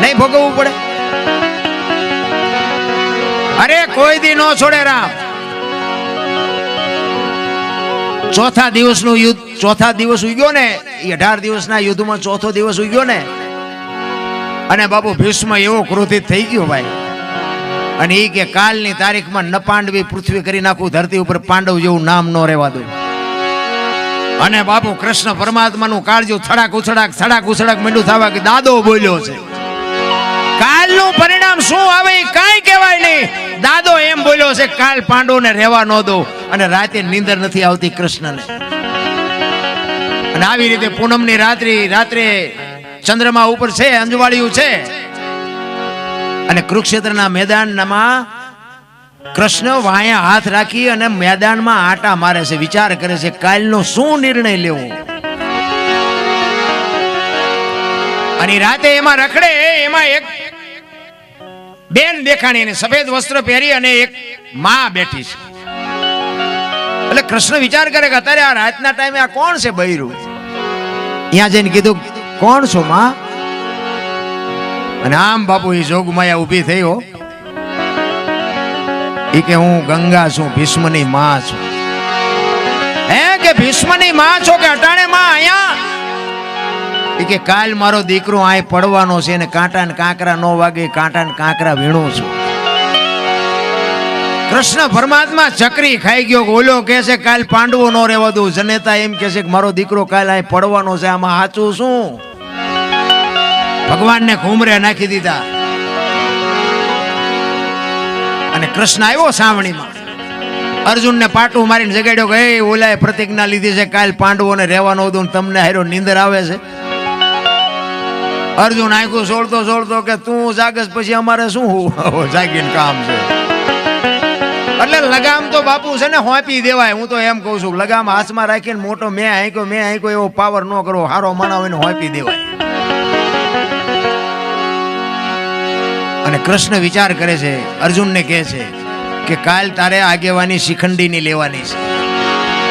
નહીં ભોગવવું પડે. અરે, કોઈ દી નો છોડે રામ. ચોથા દિવસનું યુદ્ધ, ચોથા દિવસ ઉગ્યો ને એ અઢાર દિવસના યુદ્ધમાં ચોથો દિવસ ઉગ્યો ને, અને બાપુ ભીષ્મ એવો ક્રોધિત થઈ ગયો ભાઈ. અને એ કે કાલની તારીખમાં ન પાંડવી પૃથ્વી કરી નાખું, ધરતી ઉપર પાંડવ જેવું નામ ન રહેવા દઉં અને બાપુ કૃષ્ણ પરમાત્માનું કાળજું થડાક ઉછડાક થડાક ઉછડાક મીંડું થવા કે દાદો બોલ્યો છે. કાલનું પરિણામ શું આવે કાંઈ કહેવાય નહીં. દાદો એમ બોલ્યો છે, કાલ પાંડુને રહેવા ન દો અને રાતે નીંદર નથી આવતી કૃષ્ણને. અને આવી રીતે પૂનમની રાત્રિ, રાત્રે ચંદ્રમા ઉપર છે, અંજવાળિયું છે. અને કુરુક્ષેત્રના મેદાનમાં કૃષ્ણ વાયા હાથ રાખી અને મેદાનમાં આટા મારે છે, વિચાર કરે છે, કાલનો શું નિર્ણય લેવો? અને રાતે એમાં રખડે, એમાં એક બેન દેખાણી અને સફેદ વસ્ત્ર પહેરી અને એક માં બેઠી છે. એટલે કૃષ્ણ વિચાર કરે કે અત્યારે આ રાતના ટાઈમે આ કોણ છે બૈરું? ત્યાં જઈને કીધું, કોણ છો માં? અને આમ બાપુ એ જોગમાયા ઊભી થઈ હો. એ કે હું ગંગા છું, ભીષ્મની માં છું. હે કે ભીષ્મની માં છો કે અટાણે માં અહીંયા? કે, કાલ મારો દીકરો આય પડવાનો છે ને કાંટા ને કાંકરા નો વાગે, કાંટા ને કાંકરા વીણું છું. કૃષ્ણ પરમાત્મા ચક્રી ખાઈ ગયો, ઓલો કે છે, કાલ પાંડવો નો રહેવા દઉં. જનેતા એમ કે છે કે, મારો દીકરો કાલ આય પડવાનો છે, આમાં સાચું શું? ભગવાનને ઘૂમરે નાખી દીધા. અને કૃષ્ણ આવ્યો સાવણીમાં. અર્જુનને પાટું મારીને જગાડ્યો કે, એ પ્રતિજ્ઞા લીધી છે, કાલ પાંડવોને રહેવાનો દઉં તમને હારો નીંદર આવે છે. અર્જુન આખું સોળતો સોળતો કે તું જાગસ પછી અમારે શું જાગીને કામ છે. એટલે લગામ તો બાપુ છે ને, હોપી દેવાય. હું તો એમ કહું છું, લગામ હાથમાં રાખીને મોટો મેં આંક્યો મેં આંક્યો એવો પાવર ન કરો હારો માણાવ એને હોપી દેવાય. અને કૃષ્ણ વિચાર કરે છે, અર્જુનને કહે છે કે કાલ તારે આગેવાની શિખંડીની લેવાની છે.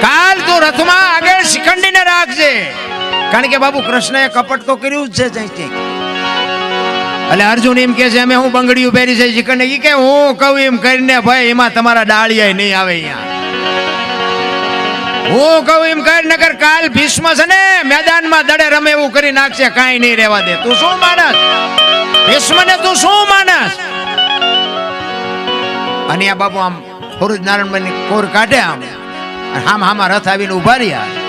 કાલ તું રથમાં આગળ શિખંડીને રાખજે. કારણ કે બાબુ કૃષ્ણએ કપટ તો કર્યું છે એટલે અર્જુન એમ કે છે, અમે હું બંગડીયું પહેરી છે. ચિકન એ કે હું કહું એમ કરીને ભાઈ, એમાં તમારા ડાળિયા નહીં આવે અહીંયા. હું કહું એમ કર નગર કાલ ભીષ્મ છે ને, મેદાનમાં દડે રમે એવું કરી નાખશે, કાંઈ નહીં રહેવા દે. તું શું માનસ ભીષ્મને તું શું માનસ અને આ બાપુ આમ ફોરુજ નારાયણ કોર કાઢે આમ. હામ હામાં રથ આવીને ઊભા રહ્યા.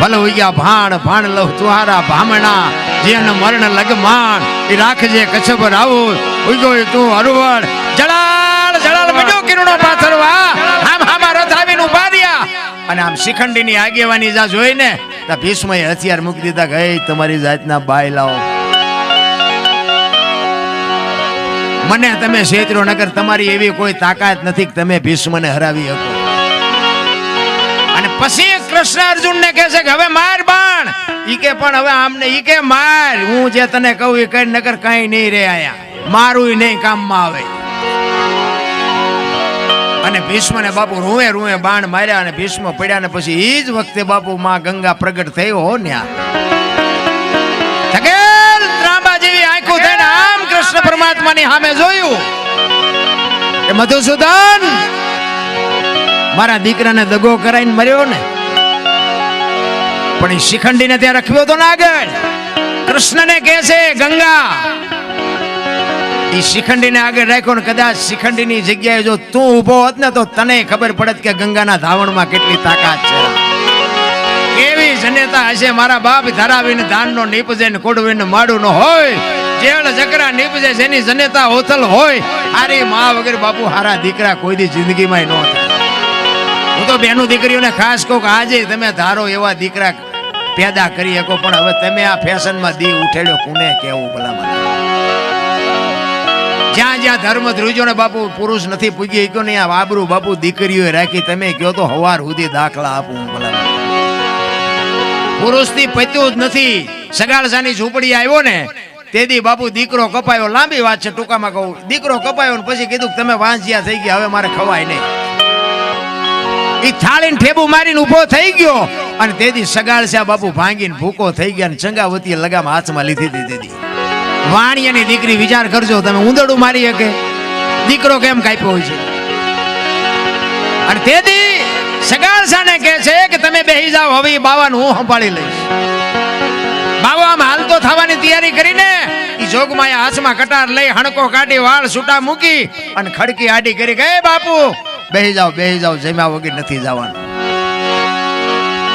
ભલે હોઈ ભાણ ભાણ લવ તુહારા ભામણા, જેન મરણ લગમાન એ રાખજે કચ્છ આવું ઉગો તું હરવડ જળાળ જળાળ બન્યો કિરણો પાથરવા. આમ હામા રથ આવીને ઊભા રહ્યા. અને આમ શિખંડીની આગેવાની જા જોઈને તા ભીષ્મએ હથિયાર મૂકી દીધા ગઈ તમારી જાતના બાય લાવો મને તમે શેત્રો નગર, તમારી એવી કોઈ તાકાત નથી કે તમે ભીષ્મને હરાવી શકો. અને પછી કૃષ્ણ અર્જુન ને કે છે કે હવે માર બાણ. ઈ કે પણ હવે આમને ઈ કે માર. હું જે તને કહું એ કઈ નગર કઈ નહીં રે આયા. મારું નહીં કામમાં આવે. અને ભીષ્મ ને બાપુ રૂએ રૂએ બાણ માર્યા અને ભીષ્મ પડ્યા ને પછી ઈ જ વખતે બાપુ માં ગંગા પ્રગટ થયો હો ન્યા. થકેલ ત્રાંબા જેવી આંખો થઈને આમ કૃષ્ણ પરમાત્માની સામે જોયું. કે મધુસૂદન, મારા દીકરાને દગો કરાઈને મર્યો ને. પણ એ શિખંડીને ત્યાં રખવ્યો તો ને આગળ કૃષ્ણને કહે છે, ગંગા. એ શિખંડીને આગળ રાખ્યો ને કદાચ શિખંડીની જગ્યાએ જો તું ઊભો હોત ને તો તને ખબર પડત કે ગંગાના ધાવણમાં કેટલી તાકાત છે. કેવી જનેતા હશે મારા બાપ ધરાવીને ધાનનો નીપજે ને કોડવીને માડું ન હોય. જેળ જકરા નીપજે જેની જનેતા હોથલ હોય. હારી મા વગર બાપુ હારા દીકરા કોઈ દી જિંદગીમાં ન થાય. હું તો બેનું દીકરીઓને ખાસ કહું કે આજે તમે ધારો એવા દીકરા પેદા કરી શકો, પણ હવે તમે આ ફેશનમાં દી ઉઠેલો કોને કેવું ભલા મને જ્યાં જ્યાં ધર્મ ધ્રુજો ને બાપુ, પુરુષ નથી પૂગી ગયો ને, આ વાબરું બાપુ દીકરીઓ રાખી, તમે કયો તો હવાર સુધી દાખલા આપું હું ભલા મને. પુરુષથી પત્યું જ નથી. સગાળસાની ઝૂંપડી આવ્યો ને તેથી બાપુ દીકરો કપાયો. લાંબી વાત છે, ટૂંકામાં કહું. દીકરો કપાયો ને પછી કીધું તમે વાંસિયા થઈ ગયા, હવે મારે ખવાય નહીં. એ થાળીને ઠેબુ મારીને ઊભો થઈ ગયો. અને તેથી સગાળશ્યા બાપુ ભાંગીને ભૂકો થઈ ગયા ચંગાવતીએ લગામ હાથમાં લીધી હતી તેથી વાણિયાની દીકરી વિચાર કરજો, તમે ઉંદરડું મારી શકે. દીકરો કેમ કાપ્યો હોય છે? અને તેથી સગાળસાને કહે છે કે તમે બેહી જાઓ, હવે બાવાને હું સંભાળી લઈશ. બાવો આમ હાલતો થવાની તૈયારી કરીને જોગમાં જોગમાયા હાથમાં કટાર લઈ હણકો કાઢી, વાળ છૂટા મૂકી અને ખડકી આડી કરી ગયે બાપુ, બેહી જાઓ બેહી જાઓ, જમ્યા વગર નથી જવાનું.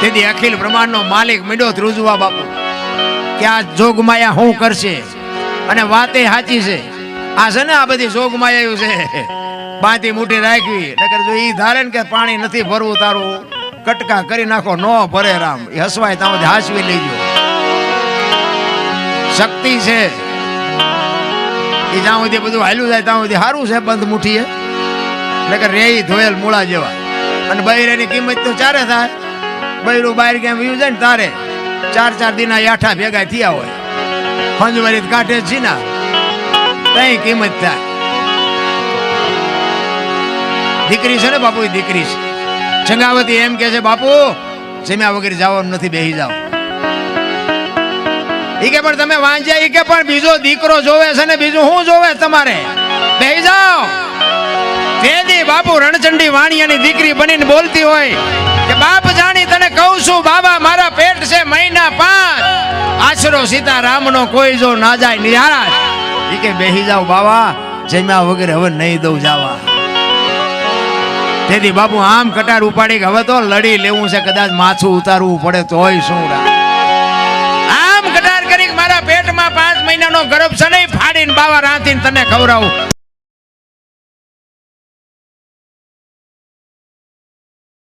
તેથી અખિલ બ્રહ્માંડનો માલિક મીડો ધ્રુજવા બાપુ. કે આ જોગમાયા હું કરશે? અને વાતે સાચી છે. આ છે ને આ બધી જોગમાયા છે. બાંધી મુઠી રાખવી. નકર જો ઈ ધારે કે પાણી નથી ભરવું તારું, કટકા કરી નાખો, નો ભરે રામ. એ હસવાય સુધી હાસવી લેજો. શક્તિ છે. એ જ્યાં સુધી બધું હાલ્યું જાય ત્યાં સુધી સારું છે બંધ મુઠીએ નકર રે ઈ ધોયેલ મૂળા જેવા. અને બૈરાની કિંમત તો ચારે થાય. બૈરું બહાર કેમ વ્યુ જાય ને તારે? ચાર ચાર દિના આઠા ભેગા થયા હોય. ખંજવારી કાંઠે છે ના કઈ કિંમત થાય. દીકરી છે ને બાપુ દીકરી છે. ચંગાવતી એમ કે છે, બાપુ, જમ્યા વગર જવાનું નથી, બેહી જાવ એ કે, પણ તમે વાંચ્યા એ કે, પણ બીજો દીકરો જોવે છે ને, બીજું શું જોવે તમારે? બેહી જાઓ. બાપુ રણચંડી વાણિયાની દીકરી બનીને બોલતી હોય કે, બાપ જાણી તને કહું છું, બાબા મારા પેટ છે મહિના પાંચ. આશરો સીતારામનો કોઈ જો ના જાય નિહારા ઈ કે, બેહી જાવ બાવા જમ્યા વગર હવે નહીં દઉં જાવા. તેથી બાપુ આમ કટાર ઉપાડી કે, હવે તો લડી લેવું છે, કદાચ માથું ઉતારવું પડે તોય શું આમ કટાર કરી મારા પેટમાં પાંચ મહિનાનો ગર્ભ છે નહીં, ફાડીને બાવા રાંધીને તને ખવડાવું.